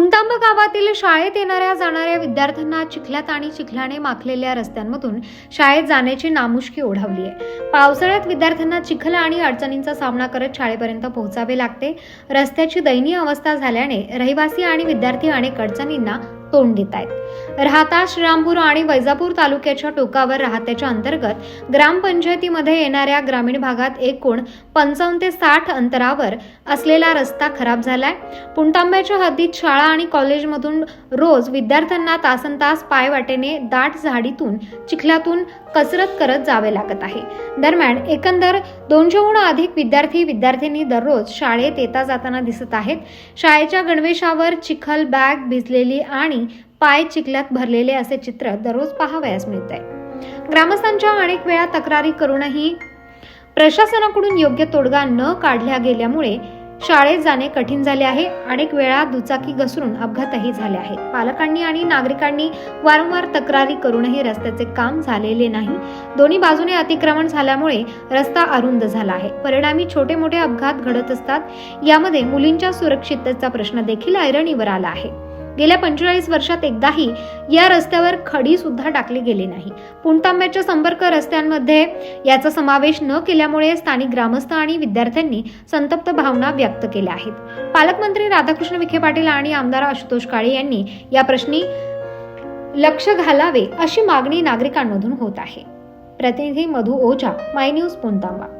कुंटांब गावातील शाळेत येणाऱ्या जाणाऱ्या विद्यार्थ्यांना चिखल्यात आणि चिखलाने माखलेल्या रस्त्यांमधून शाळेत जाण्याची नामुष्की ओढवली आहे. पावसाळ्यात विद्यार्थ्यांना चिखल आणि अडचणींचा सामना करत शाळेपर्यंत पोहोचावे लागते. रस्त्याची दयनीय अवस्था झाल्याने रहिवासी आणि विद्यार्थी अनेक अडचणींना तोंड देत आहेत. राहता श्रीरामपूर आणि वैजापूर तालुक्याच्या टोकावर राहत्याच्या अंतर्गत ग्रामपंचायतीमध्ये येणाऱ्या ग्रामीण भागात एकूण पंचावन्न ते साठ अंतरावर असलेला रस्ता खराब झालाय. पुणतांब्याच्या हद्दीत शाळा आणि कॉलेजमधून रोज विद्यार्थ्यांना तासन तास पायवाटेने दाट झाडीतून चिखलातून कसरत करत जावे लागत आहे. दरम्यान एकंदर दोनशेहून अधिक विद्यार्थी विद्यार्थिनी दररोज शाळेत येता जाताना दिसत आहेत. शाळेच्या गणवेशावर चिखल बॅग भिजलेली आणि पाय चिखलात भरलेले असे चित्र दररोज पाहावयास मिळत आहे ग्रामस्थांच्या अनेक वेळा तक्रारी करूनही प्रशासनाकडून योग्य तोडगा न काढल्या गेल्यामुळे शाळेत जाणे कठीण झाले आहे. अनेक वेळा दुचाकी घसरून अपघातही झाले आहेत. पालकांनी आणि नागरिकांनी वारंवार तक्रारी करूनही रस्त्याचे काम झालेले नाही. दोन्ही बाजूने अतिक्रमण झाल्यामुळे रस्ता अरुंद झाला आहे. परिणामी छोटे मोठे अपघात घडत असतात. यामध्ये मुलींच्या सुरक्षिततेचा प्रश्न देखील ऐरणीवर आला आहे. गेल्या पंचेचाळीस वर्षात एकदाही या रस्त्यावर खडी सुद्धा टाकली गेली नाही. पुणतांब्याच्या संपर्क रस्त्यांमध्ये याचा समावेश न केल्यामुळे स्थानिक ग्रामस्थ आणि विद्यार्थ्यांनी संतप्त भावना व्यक्त केल्या आहेत. पालकमंत्री राधाकृष्ण विखे पाटील आणि आमदार आशुतोष काळे यांनी या प्रश्नी लक्ष घालावे अशी मागणी नागरिकांमधून होत आहे. प्रतिनिधी मधु ओझा माय न्यूज पुणतांबा.